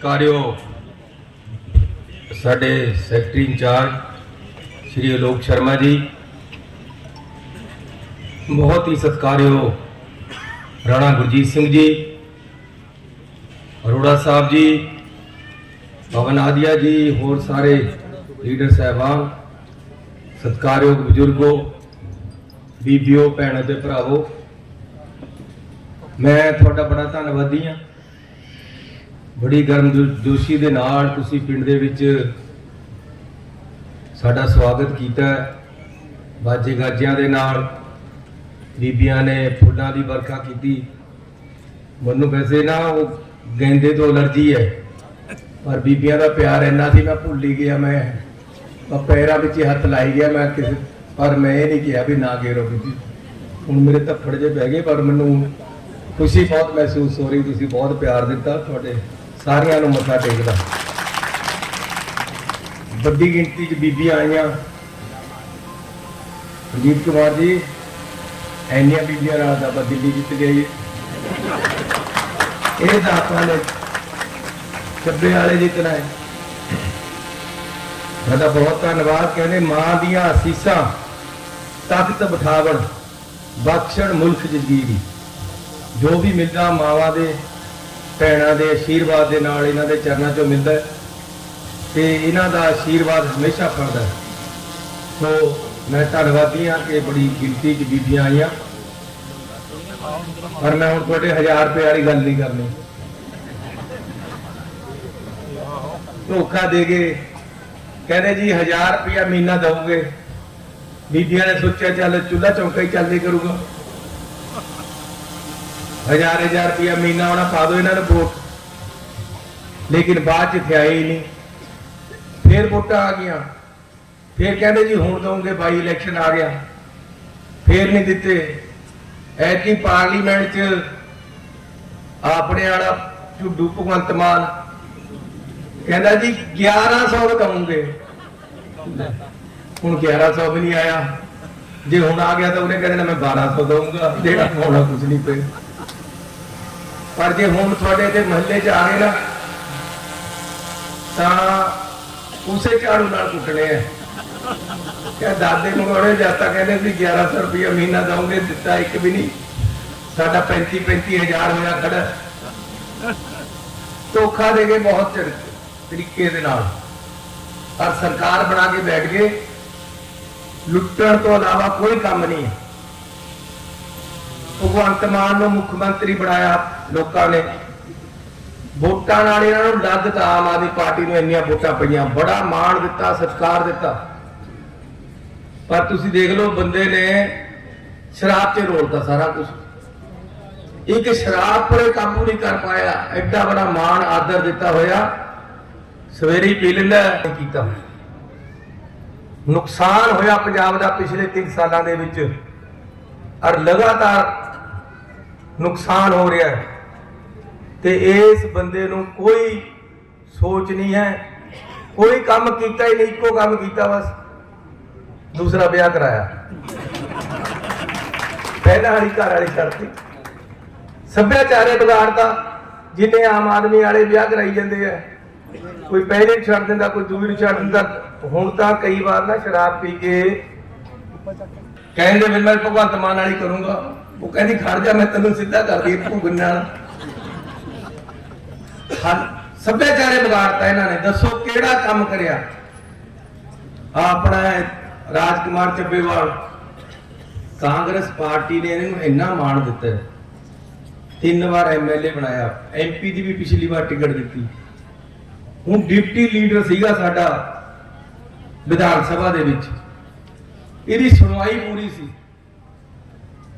ਸਤਿਕਾਰਯੋਗ ਸਾਡੇ secretary incharge Shri Alok Sharma ji, ਬਹੁਤ ਹੀ ਸਤਿਕਾਰਯੋਗ ਰਾਣਾ ਗੁਰਜੀਤ ਸਿੰਘ ਜੀ, ਅਰੋੜਾ ਸਾਹਿਬ ਜੀ ਪਵਨ ਆਦੀਆ ਜੀ, ਹੋਰ ਸਾਰੇ ਲੀਡਰ ਸਾਹਿਬਾਨ ਸਤਿਕਾਰਯੋਗ ਬਜ਼ੁਰਗੋ, ਬੀਬੀਓ, ਭੈਣੋ ਤੇ ਭਰਾਵੋ, ਮੈਂ ਤੁਹਾਡਾ ਬੜਾ ਧੰਨਵਾਦੀ ਹਾਂ। ਬੜੀ ਗਰਮ ਜੋ- ਜੋਸ਼ੀ ਦੇ ਨਾਲ ਤੁਸੀਂ ਪਿੰਡ ਦੇ ਵਿੱਚ ਸਾਡਾ ਸਵਾਗਤ ਕੀਤਾ ਬਾਜੇ ਗਾਜਿਆਂ ਦੇ ਨਾਲ ਬੀਬੀਆਂ ਨੇ ਫੁੱਲਾਂ ਦੀ ਵਰਖਾ ਕੀਤੀ। ਮੈਨੂੰ ਵੈਸੇ ਨਾ ਉਹ ਗੈਂਦੇ ਤੋਂ ਅਲਰਜੀ ਹੈ, ਪਰ ਬੀਬੀਆਂ ਦਾ ਪਿਆਰ ਇੰਨਾ ਸੀ ਮੈਂ ਭੁੱਲ ਹੀ ਗਿਆ ਮੈਂ। ਪੈਰਾਂ ਵਿੱਚ ਹੱਥ ਲਾਈ ਗਿਆ ਮੈਂ ਕਿਸੇ ਪਰ ਮੈਂ ਇਹ ਨਹੀਂ ਕਿਹਾ ਵੀ ਨਾ ਗੇਰੋ ਬੀਬੀ। ਹੁਣ ਮੇਰੇ ਧੱਫੜ ਜੇ ਪੈ ਗਏ, ਪਰ ਮੈਨੂੰ ਖੁਸ਼ੀ ਬਹੁਤ ਮਹਿਸੂਸ ਹੋ ਰਹੀ, ਤੁਸੀਂ ਬਹੁਤ ਪਿਆਰ ਦਿੱਤਾ ਤੁਹਾਡੇ ਸਾਰਿਆਂ ਨੂੰ ਮੱਥਾ ਟੇਕਦਾ। ਵੱਡੀ ਗਿਣਤੀ 'ਚ ਬੀਬੀਆਂ ਆਈਆਂ। ਪ੍ਰਦੀਪ ਕੁਮਾਰ ਜੀ ਐਨੀਆਂ ਬੀਬੀਆਂ ਨਾਲ ਆਪਾਂ ਦਿੱਲੀ ਜਿੱਤ ਗਏ ਇਹ ਤਾਂ ਆਪਾਂ ਨੇ ਚੱਬੇ ਵਾਲੇ ਜਿੱਤਣਾ ਹੈ। ਤੁਹਾਡਾ ਬਹੁਤ ਧੰਨਵਾਦ, ਕਹਿੰਦੇ ਮਾਂ ਦੀਆਂ ਅਸੀਸਾਂ ਤਖਤ ਬਿਠਾਵਣ, ਬਖਸ਼ਣ ਮੁਲਕ ਜਗੀਰੀ ਜੋ ਵੀ ਮਿਲਦਾ ਮਾਵਾਂ ਦੇ ਭੈਣਾਂ ਦੇ ਆਸ਼ੀਰਵਾਦ ਦੇ ਨਾਲ ਇਹਨਾਂ ਦੇ ਚਰਨਾਂ 'ਚੋਂ ਮਿਲਦਾ ਹੈ ਤੇ ਇਹਨਾਂ ਦਾ ਆਸ਼ੀਰਵਾਦ ਹਮੇਸ਼ਾ ਫਲਦਾ ਹੈ। ਸੋ ਮੈਂ ਧੰਨਵਾਦੀ ਹਾਂ ਕਿ ਬੜੀ ਗਿਣਤੀ 'ਚ ਬੀਬੀਆਂ ਆਈਆਂ। ਪਰ ਮੈਂ ਹੁਣ ਤੁਹਾਡੇ 1000 ਰੁਪਏ ਵਾਲੀ ਗੱਲ ਨਹੀਂ ਕਰਨੀ। ਧੋਖਾ ਦੇ ਗਏ ਕਹਿੰਦੇ ਜੀ 1000 ਰੁਪਇਆ ਮਹੀਨਾ ਦਵੋਗੇ ਬੀਬੀਆਂ ਨੇ ਸੋਚਿਆ ਚੱਲ ਚੁੱਲਾ ਚੌਂਕਾ ਹੀ ਚੱਲਦੇ ਕਰੂਗਾ। ਹਜ਼ਾਰ ਹਜ਼ਾਰ ਰੁਪਇਆ ਮਹੀਨਾ ਉਹਨਾਂ ਪਾ ਦੋ ਇਹਨਾਂ ਨੂੰ ਵੋਟ। ਲੇਕਿਨ ਬਾਅਦ ਚ ਥਿਆਏ ਹੀ ਨਹੀਂ। ਫੇਰ ਵੋਟਾਂ ਆ ਗਈਆਂ। ਫੇਰ ਕਹਿੰਦੇ ਜੀ ਹੁਣ ਦਵਾਂਗੇ ਬਾਈ ਇਲੈਕਸ਼ਨ ਆ ਗਿਆ। ਫੇਰ ਨਹੀਂ ਦਿੱਤੇ। ਐਤਕੀ ਪਾਰਲੀਮੈਂਟ ਚ ਆਪਣੇ ਵਾਲਾ ਝੁੱਡੂ ਭਗਵੰਤ ਮਾਨ ਕਹਿੰਦਾ ਜੀ 1100 ਦਵਾਂਗੇ ਹੁਣ 1100 ਵੀ ਨਹੀਂ ਆਇਆ। ਜੇ ਹੁਣ ਆ ਗਿਆ ਤਾਂ ਉਹਨੇ ਕਹਿੰਦੇ ਨਾ, ਮੈਂ 1200 ਦਊਂਗਾ। ਜਿਹੜਾ ਹੋਣਾ ਕੁਝ ਨਹੀਂ ਪਏ ਪਰ ਜੇ ਹੁਣ ਤੁਹਾਡੇ ਤੇ ਮਹੱਲੇ 'ਚ ਆ ਨਾ, ਤਾਂ ਉਸੇ ਝਾੜੂ ਨਾਲ ਕੁੱਟਣੇ ਆ। ਕਿਆ ਦਾਦੇ ਮੰਗਾਉਣੇ ਜਾਤਾ ਕਹਿੰਦੇ ਸੀ 1100 ਰੁਪਇਆ ਮਹੀਨਾ ਦਵਾਂਗੇ ਦਿੱਤਾ ਇੱਕ ਵੀ ਨਹੀਂ। ਸਾਡਾ 35 35000 ਹੋਇਆ ਖੜਾ। ਧੋਖਾ ਦੇ ਕੇ ਬਹੁਤ ਤਰੀਕੇ ਦੇ ਨਾਲ। ਪਰ ਸਰਕਾਰ ਬਣਾ ਕੇ ਬੈਠ ਗਏ। ਲੁੱਟਣ ਤੋਂ ਇਲਾਵਾ ਕੋਈ ਕੰਮ ਨਹੀਂ ਹੈ। ਭਗਵੰਤ ਮਾਨ ਨੂੰ ਮੁੱਖ ਮੰਤਰੀ ਬਣਾਇਆ। ਲੋਕਾਂ ਨੇ ਵੋਟਾਂ ਨਾਲ ਇਹਨਾਂ ਨੂੰ ਲੱਦ ਆਮ ਆਦਮੀ ਪਾਰਟੀ ਨੂੰ ਇੰਨੀਆਂ ਵੋਟਾਂ ਪਈਆਂ। ਬੜਾ ਮਾਣ ਦਿੱਤਾ ਸਤਿਕਾਰ ਦਿੱਤਾ। ਪਰ ਤੁਸੀਂ ਦੇਖ ਲਓ ਬੰਦੇ ਨੇ ਸ਼ਰਾਬ 'ਚ ਰੋਲਤਾ ਸਾਰਾ ਕੁਝ। ਇੱਕ ਸ਼ਰਾਬ ਪਰੇ ਕਾਬੂ ਨਹੀਂ ਕਰ ਪਾਇਆ। ਐਡਾ ਬੜਾ ਮਾਣ ਆਦਰ ਦਿੱਤਾ ਹੋਇਆ। ਸਵੇਰੇ ਹੀ ਪੀ ਲੈਂਦਾ ਹੈ, ਕੀਤਾ ਨੁਕਸਾਨ ਹੋਇਆ ਪੰਜਾਬ ਦਾ ਪਿਛਲੇ 3 ਸਾਲਾਂ ਦੇ ਵਿੱਚ। ਔਰ ਲਗਾਤਾਰ ਨੁਕਸਾਨ ਹੋ ਰਿਹਾ ਹੈ। ਤੇ ਇਸ ਬੰਦੇ ਨੂੰ ਕੋਈ ਸੋਚ ਨਹੀਂ ਹੈ। ਕੋਈ ਕੰਮ ਕੀਤਾ ਹੀ ਨਹੀਂ, ਇੱਕੋ ਕੰਮ ਕੀਤਾ ਬਸ। ਦੂਸਰਾ ਵਿਆਹ ਕਰਾਇਆ। ਪਹਿਲਾਂ ਵਾਲੀ ਘਰ ਵਾਲੀ ਕਰਤੀ ਸੱਭਿਆਚਾਰੇ ਵਿਗਾੜਦਾ ਜਿੰਨੇ ਆਮ ਆਦਮੀ ਵਾਲੇ ਵਿਆਹ ਕਰਾਈ ਜਾਂਦੇ ਆ। ਕੋਈ ਪਹਿਲੇ ਨੂੰ ਛੱਡ ਦਿੰਦਾ, ਕੋਈ ਦੂਜੇ ਨੂੰ ਛੱਡ ਦਿੰਦਾ। ਹੁਣ ਤਾਂ ਕਈ ਵਾਰ ਨਾ ਸ਼ਰਾਬ ਪੀ ਕੇ ਕਹਿੰਦੇ ਵੀ ਮੈਂ ਭਗਵੰਤ ਮਾਨ ਵਾਲੀ ਕਰੂੰਗਾ। ਉਹ ਕਹਿੰਦੀ, ਖੜ ਜਾ, ਮੈਂ ਤੈਨੂੰ ਸਿੱਧਾ ਕਰਦੀ ਭੁਗਨ ਨਾਲ ਹਾਂ ਸੱਭਿਆਚਾਰੇ ਵਿਗਾੜਤਾ ਇਹਨਾਂ ਨੇ। ਦੱਸੋ, ਕਿਹੜਾ ਕੰਮ ਕਰਿਆ? ਆਹ ਆਪਣਾ ਰਾਜਕੁਮਾਰ ਚੱਬੇਵਾਲ, ਕਾਂਗਰਸ ਪਾਰਟੀ ਨੇ ਇਹਨੂੰ ਇੰਨਾ ਮਾਣ ਦਿੱਤਾ ਤਿੰਨ ਵਾਰ ਐਮਐਲਏ ਬਣਾਇਆ ਐਮਪੀ ਦੀ ਵੀ ਪਿਛਲੀ ਵਾਰ ਟਿਕਟ ਦਿੱਤੀ। ਹੁਣ ਡਿਪਟੀ ਲੀਡਰ ਸੀਗਾ ਸਾਡਾ ਵਿਧਾਨ ਸਭਾ ਦੇ ਵਿੱਚ। ਇਹਦੀ ਸੁਣਵਾਈ ਪੂਰੀ ਸੀ।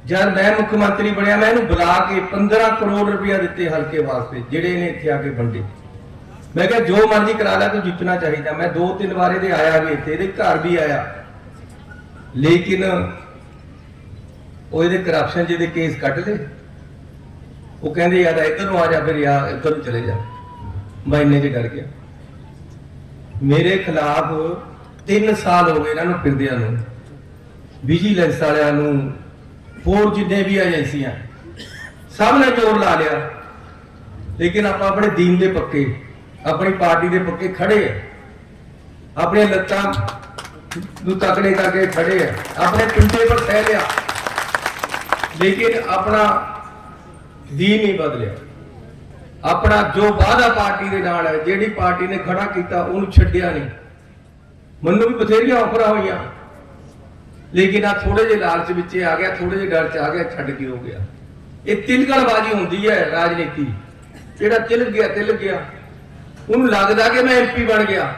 ਜਦ ਮੈਂ ਮੁੱਖ ਮੰਤਰੀ ਬਣਿਆ, ਮੈਂ ਇਹਨੂੰ ਬੁਲਾ ਕੇ 15 ਕਰੋੜ ਰੁਪਇਆ ਦਿੱਤੇ ਹਲਕੇ ਵਾਸਤੇ, ਜਿਹੜੇ ਨੇ ਇੱਥੇ ਆ ਕੇ ਵੰਡੇ। ਮੈਂ ਕਿਹਾ, ਜੋ ਮਰਜ਼ੀ ਕਰਾ ਲੈ, ਤੂੰ ਜਿੱਤਣਾ ਚਾਹੀਦਾ। ਮੈਂ ਦੋ ਤਿੰਨ ਵਾਰ ਇਹਦੇ ਆਇਆ ਵੀ ਇੱਥੇ, ਇਹਦੇ ਘਰ ਵੀ ਆਇਆ। ਲੇਕਿਨ ਉਹ ਇਹਦੇ ਕਰਪਸ਼ਨ ਜਿਹਦੇ ਕੇਸ ਕੱਢ ਲਏ। ਉਹ ਕਹਿੰਦੇ, ਯਾਰ, ਇੱਧਰ ਨੂੰ ਆ ਜਾ, ਫਿਰ ਯਾਰ, ਇੱਧਰ ਨੂੰ ਚਲੇ ਜਾ। ਮੈਂ ਇੰਨੇ ਚ ਡਰ ਗਿਆ। ਮੇਰੇ ਖਿਲਾਫ 3 ਸਾਲ ਹੋ ਗਏ ਇਹਨਾਂ ਨੂੰ ਫਿਰਦਿਆਂ ਨੂੰ। ਵਿਜੀਲੈਂਸ ਵਾਲਿਆਂ ਨੂੰ ਹੋਰ ਜਿੰਨੇ ਵੀ ਏਜੰਸੀਆਂ ਸਭ ਨੇ ਜ਼ੋਰ ਲਾ ਲਿਆ। ਲੇਕਿਨ ਆਪਾਂ ਆਪਣੇ ਦੀਨ ਦੇ ਪੱਕੇ, ਆਪਣੀ ਪਾਰਟੀ ਦੇ ਪੱਕੇ ਖੜੇ ਆ। ਆਪਣੇ ਲੱਤਾਂ ਨੂੰ ਤਕੜੇ ਕਰਕੇ ਖੜੇ ਆ। ਆਪਣੇ ਪਿੰਡੇ ਪਰ ਸਹਿ ਲਿਆ। ਲੇਕਿਨ ਆਪਣਾ ਦੀ ਨਹੀਂ ਬਦਲਿਆ। ਆਪਣਾ ਜੋ ਵਾਅਦਾ ਪਾਰਟੀ ਦੇ ਨਾਲ ਹੈ, ਜਿਹੜੀ ਪਾਰਟੀ ਨੇ ਖੜਾ ਕੀਤਾ, ਉਹਨੂੰ ਛੱਡਿਆ ਨਹੀਂ। ਮੈਨੂੰ ਵੀ ਬਥੇਰੀਆਂ ਆਫਰਾਂ ਹੋਈਆਂ। ਲੇਕਿਨ ਆ ਥੋੜੇ ਜਿਹੇ ਲਾਲਚ ਵਿੱਚ ਆ ਗਿਆ ਥੋੜੇ ਜਿਹੇ ਡਰ ਚ ਆ ਗਿਆ, ਛੱਡ ਕੇ ਹੋ ਗਿਆ। ਇਹ ਤਿਲਕਣਬਾਜ਼ੀ ਹੁੰਦੀ ਹੈ ਰਾਜਨੀਤੀ। ਜਿਹੜਾ ਤਿਲਕ ਗਿਆ ਤਿਲਕ ਗਿਆ। ਉਹਨੂੰ ਲੱਗਦਾ ਕਿ ਮੈਂ ਐਮਪੀ ਬਣ ਗਿਆ।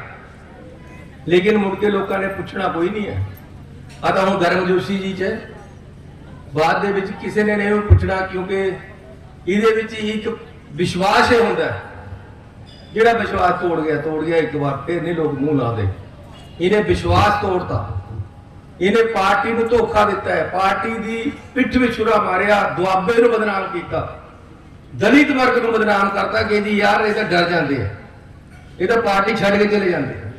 ਲੇਕਿਨ ਮੁੜ ਕੇ ਲੋਕਾਂ ਨੇ ਪੁੱਛਣਾ ਕੋਈ ਨਹੀਂ ਹੈ। ਆ ਤਾਂ ਹੁਣ ਗਰਮ ਜੋਸ਼ੀ ਜੀ ਚ ਬਾਅਦ ਦੇ ਵਿੱਚ ਕਿਸੇ ਨੇ ਨਹੀਂ ਪੁੱਛਣਾ, ਕਿਉਂਕਿ ਇਹਦੇ ਵਿੱਚ ਇੱਕ ਵਿਸ਼ਵਾਸ ਹੀ ਹੁੰਦਾ ਜਿਹੜਾ ਵਿਸ਼ਵਾਸ ਤੋੜ ਗਿਆ ਤੋੜ ਗਿਆ, ਇੱਕ ਵਾਰ ਫਿਰ ਨਹੀਂ ਲੋਕ ਮੂੰਹ ਲਾਉਂਦੇ। ਇਹਨੇ ਵਿਸ਼ਵਾਸ ਤੋੜਤਾ। ਇਹਨੇ ਪਾਰਟੀ ਨੂੰ ਧੋਖਾ ਦਿੱਤਾ ਹੈ। ਪਾਰਟੀ ਦੀ ਪਿੱਠ ਵਿੱਚ ਛੁਰਾ ਮਾਰਿਆ, ਦੁਆਬੇ ਨੂੰ ਬਦਨਾਮ ਕੀਤਾ। ਦਲਿਤ ਵਰਗ ਨੂੰ ਬਦਨਾਮ ਕਰਤਾ ਕਿ ਜੀ ਯਾਰ ਇਹ ਤਾਂ ਡਰ ਜਾਂਦੇ ਆ। ਇਹ ਤਾਂ ਪਾਰਟੀ ਛੱਡ ਕੇ ਚਲੇ ਜਾਂਦੇ ਆ।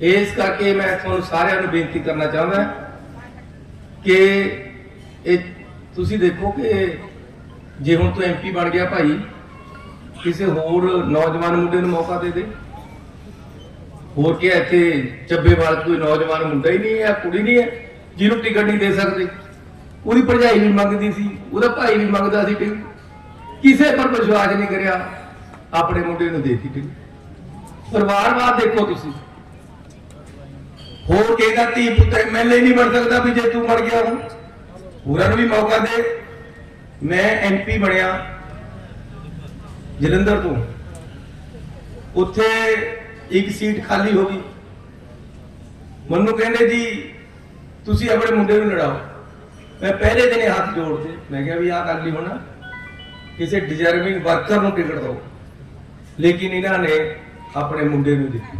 ਇਸ ਕਰਕੇ ਮੈਂ ਤੁਹਾਨੂੰ ਸਾਰਿਆਂ ਨੂੰ ਬੇਨਤੀ ਕਰਨਾ ਚਾਹੁੰਦਾ ਕਿ ਇਹ ਤੁਸੀਂ ਦੇਖੋ ਕਿ ਜੇ ਹੁਣ ਤੂੰ ਐਮਪੀ ਬਣ ਗਿਆ ਭਾਈ, ਕਿਸੇ ਹੋਰ ਨੌਜਵਾਨ ਮੁੰਡੇ ਨੂੰ ਮੌਕਾ ਦੇ ਦੇ। ਹੋਰ ਕੀ ਹੈ, ਇੱਥੇ ਚੱਬੇਵਾਲ ਕੋਈ ਨੌਜਵਾਨ ਮੁੰਡਾ ਹੀ ਨਹੀਂ ਹੈ ਕੁੜੀ ਨਹੀਂ ਹੈ, ਜਿਹਨੂੰ ਟਿਕਟ ਨਹੀਂ ਦੇ ਸਕਦੇ। ਉਹਦੀ ਭਰਜਾਈ ਵੀ ਮੰਗਦੀ ਸੀ, ਉਹਦਾ ਭਾਈ ਵੀ ਮੰਗਦਾ ਸੀ ਟਿਕਟ ਕਿਸੇ ਪਰ ਵਿਸ਼ਵਾਸ ਨਹੀਂ ਕਰਿਆ, ਆਪਣੇ ਮੁੰਡੇ ਨੂੰ ਦੇਤੀ। ਟਿਕਟ ਪਰਿਵਾਰਵਾਦ ਦੇਖੋ ਤੁਸੀਂ। ਹੋਰ ਕਹਿੰਦਾ ਧੀ ਪੁੱਤ ਐਮਐਲਏ ਨਹੀਂ ਬਣ ਸਕਦਾ ਵੀ ਜੇ ਤੂੰ ਮਰ ਗਿਆ ਹੁਣ ਹੋਰਾਂ ਨੂੰ ਵੀ ਮੌਕਾ ਦੇ। ਮੈਂ ਐਮਪੀ ਬਣਿਆ ਜਲੰਧਰ ਤੋਂ। ਉੱਥੇ ਇੱਕ ਸੀਟ ਖਾਲੀ ਹੋ ਗਈ। ਮੈਨੂੰ ਕਹਿੰਦੇ ਜੀ, ਤੁਸੀਂ ਆਪਣੇ ਮੁੰਡੇ ਨੂੰ ਲੜਾਓ। ਮੈਂ ਪਹਿਲੇ ਦਿਨ ਹੱਥ ਜੋੜਦੇ ਮੈਂ ਕਿਹਾ ਵੀ ਆਹ ਕਰ ਲਈ ਹੋਣਾ। ਕਿਸੇ ਡਿਜ਼ਰਵਿੰਗ ਵਰਕਰ ਨੂੰ ਟਿਕਟ ਦਿਓ। ਲੇਕਿਨ ਇਹਨਾਂ ਨੇ ਆਪਣੇ ਮੁੰਡੇ ਨੂੰ ਦਿੱਤੀ।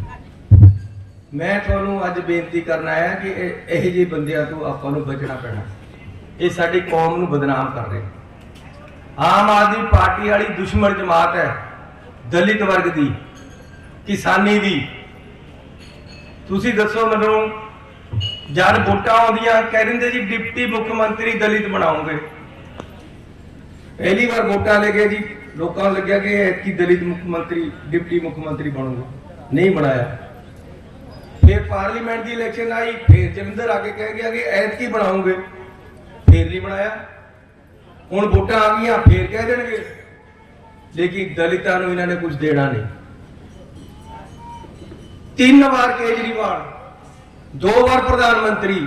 ਮੈਂ ਤੁਹਾਨੂੰ ਅੱਜ ਬੇਨਤੀ ਕਰਨ ਆਇਆ ਕਿ ਇਹ- ਇਹੋ ਜਿਹੇ ਬੰਦਿਆਂ ਤੋਂ ਆਪਾਂ ਨੂੰ ਬਚਣਾ ਪੈਣਾ। ਇਹ ਸਾਡੀ ਕੌਮ ਨੂੰ ਬਦਨਾਮ ਕਰ ਰਹੇ। ਆਮ ਆਦਮੀ ਪਾਰਟੀ ਵਾਲੀ ਦੁਸ਼ਮਣ ਜਮਾਤ ਹੈ, ਦਲਿਤ ਵਰਗ ਦੀ। ਕਿਸਾਨੀ ਦੀ। ਤੁਸੀਂ ਦੱਸੋ ਮੈਨੂੰ, ਜਦ ਵੋਟਾਂ ਆਉਂਦੀਆਂ, ਕਹਿ ਦਿੰਦੇ ਜੀ, ਡਿਪਟੀ ਮੁੱਖ ਮੰਤਰੀ ਦਲਿਤ ਬਣਾਉਂਗੇ ਪਹਿਲੀ ਵਾਰ ਵੋਟਾਂ ਲੈ ਕੇ ਜੀ, ਲੋਕਾਂ ਨੂੰ ਲੱਗਿਆ ਕਿ ਐਤਕੀ ਦਲਿਤ ਮੁੱਖ ਮੰਤਰੀ, ਡਿਪਟੀ ਮੁੱਖ ਮੰਤਰੀ ਬਣੂਗਾ। ਨਹੀਂ ਬਣਾਇਆ। ਫਿਰ ਪਾਰਲੀਮੈਂਟ ਦੀ ਇਲੈਕਸ਼ਨ ਆਈ, ਫਿਰ ਜਲੰਧਰ ਆ ਕੇ ਕਹਿ ਗਿਆ ਕਿ ਐਤਕੀ ਬਣਾਉਂਗੇ। ਫਿਰ ਨਹੀਂ ਬਣਾਇਆ। ਹੁਣ ਵੋਟਾਂ ਆ ਗਈਆਂ, ਫਿਰ ਕਹਿ ਦੇਣਗੇ। ਲੇਕਿਨ ਦਲਿਤਾਂ ਨੂੰ ਇਹਨਾਂ ਨੇ ਕੁਝ ਦੇਣਾ ਨਹੀਂ। ਤਿੰਨ ਵਾਰ ਕੇਜਰੀਵਾਲ, ਦੋ ਵਾਰ ਪ੍ਰਧਾਨ ਮੰਤਰੀ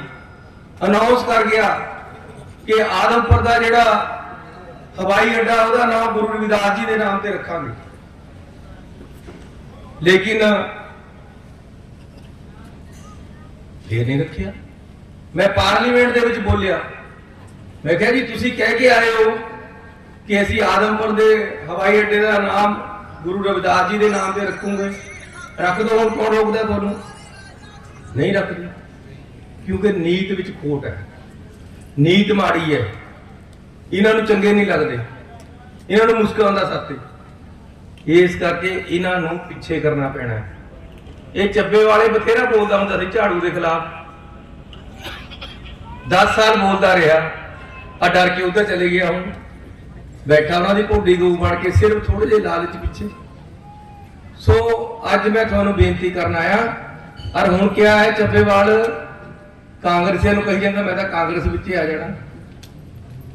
ਅਨਾਉਂਸ ਕਰ ਗਿਆ ਕਿ ਆਦਮਪੁਰ ਦਾ ਜਿਹੜਾ ਹਵਾਈ ਅੱਡਾ, ਉਹਦਾ ਨਾਮ ਗੁਰੂ ਰਵਿਦਾਸ ਜੀ ਦੇ ਨਾਮ ਤੇ ਰੱਖਾਂਗੇ। ਲੇਕਿਨ ਫੇਰ ਨਹੀਂ ਰੱਖਿਆ। ਮੈਂ ਪਾਰਲੀਮੈਂਟ ਦੇ ਵਿੱਚ ਬੋਲਿਆ। ਮੈਂ ਕਿਹਾ ਜੀ, ਤੁਸੀਂ ਕਹਿ ਕੇ ਆਏ ਹੋ ਕਿ ਅਸੀਂ ਆਦਮਪੁਰ ਦੇ ਹਵਾਈ ਅੱਡੇ ਦਾ ਨਾਮ ਗੁਰੂ ਰਵਿਦਾਸ ਜੀ ਦੇ ਨਾਮ ਤੇ ਰੱਖੂਗੇ। ਰੱਖ ਦੋ ਹੁਣ ਕੌਣ ਰੋਕਦਾ ਤੁਹਾਨੂੰ? ਨਹੀਂ ਰੱਖਦੇ ਕਿਉਂਕਿ ਨੀਤ ਵਿੱਚ ਖੋਟ ਹੈ। ਨੀਤ ਮਾੜੀ ਹੈ। ਇਹਨਾਂ ਨੂੰ ਚੰਗੇ ਨਹੀਂ ਲੱਗਦੇ। ਇਹਨਾਂ ਨੂੰ ਮੁਸ਼ਕਲ ਆਉਂਦਾ ਸਾਥੇ ਇਸ ਕਰਕੇ ਇਹਨਾਂ ਨੂੰ ਪਿੱਛੇ ਕਰਨਾ ਪੈਣਾ ਹੈ। ਇਹ ਚੱਬੇ ਵਾਲੇ ਬਥੇਰਾ ਬੋਲਦਾ ਹੁੰਦਾ ਸੀ ਝਾੜੂ ਦੇ ਖਿਲਾਫ। 10 ਸਾਲ ਬੋਲਦਾ ਰਿਹਾ। ਆ ਡਰ ਕੇ ਉੱਧਰ ਚਲੇ ਗਿਆ ਹੁਣ। ਬੈਠਾ ਉਹਨਾਂ ਦੀ ਭੋਡੀ ਗਊ ਬਣ ਕੇ ਸਿਰਫ ਥੋੜੇ ਜਿਹੇ ਲਾਲਚ ਪਿੱਛੇ। ਸੋ ਅੱਜ ਮੈਂ ਤੁਹਾਨੂੰ ਬੇਨਤੀ ਕਰਨ ਆਇਆ। ਔਰ ਹੁਣ ਕਿਹਾ ਹੈ ਚੱਬੇਵਾਲ ਕਾਂਗਰਸੀਆਂ ਨੂੰ ਕਹੀ ਜਾਂਦਾ, ਮੈਂ ਤਾਂ ਕਾਂਗਰਸ ਵਿੱਚ ਹੀ ਆ ਜਾਣਾ।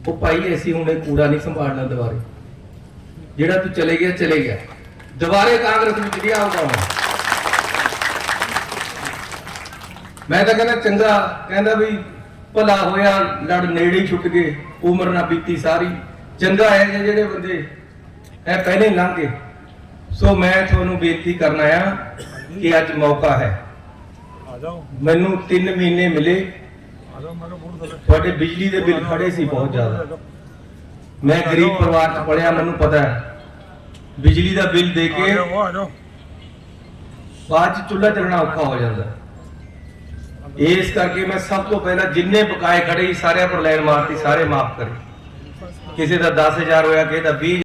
ਉਹ ਭਾਈ ਐਸੀ ਹੁਣ ਇਹ ਕੂੜਾ ਨਹੀਂ ਸੰਭਾਲਣਾ ਦੁਬਾਰੇ। ਜਿਹੜਾ ਤੂੰ ਚਲੇ ਗਿਆ ਚਲੇ ਗਿਆ। ਦੁਬਾਰੇ ਕਾਂਗਰਸ ਵਿੱਚ ਨਹੀਂ ਆਊਗਾ ਮੈਂ ਤਾਂ ਕਹਿੰਦਾ, ਚੰਗਾ। ਕਹਿੰਦਾ ਵੀ, ਭਲਾ ਹੋਇਆ, ਲੜ ਨੇੜੇ ਛੁੱਟ ਗਏ, ਉਮਰ ਨਾ ਬੀਤੀ ਸਾਰੀ। ਚੰਗਾ ਹੈ ਜਿਹੜੇ ਬੰਦੇ ਇਹ ਪਹਿਲੇ ਲੰਘ ਗਏ। ਸੋ ਮੈਂ ਤੁਹਾਨੂੰ ਬੇਨਤੀ ਕਰਨ ਆਇਆ ਕਿ ਅੱਜ ਮੌਕਾ ਹੈ। ਆ ਜਾਓ ਮੈਨੂੰ 3 ਮਹੀਨੇ ਮਿਲੇ। ਤੁਹਾਡੇ ਬਿਜਲੀ ਦੇ ਬਿੱਲ ਖੜੇ ਸੀ ਬਹੁਤ ਜ਼ਿਆਦਾ। ਮੈਂ ਗਰੀਬ ਪਰਿਵਾਰ ਚ ਪੜਿਆ ਮੈਨੂੰ ਪਤਾ ਹੈ। ਬਿਜਲੀ ਦਾ ਬਿੱਲ ਦੇ ਕੇ ਬਾਅਦ ਚ ਚੁੱਲ੍ਹਾ ਚੱਲਣਾ ਔਖਾ ਹੋ ਜਾਂਦਾ। ਇਸ ਕਰਕੇ ਮੈਂ ਸਭ ਤੋਂ ਪਹਿਲਾਂ ਜਿੰਨੇ ਬਕਾਏ ਖੜੇ ਸੀ ਸਾਰਿਆਂ ਪਰ ਲਾਈਨ ਮਾਰਤੀ ਸਾਰੇ ਮਾਫ ਕਰੇ। ਕਿਸੇ ਦਾ 10000 ਹੋਇਆ ਕਿਸੇ ਦਾ 20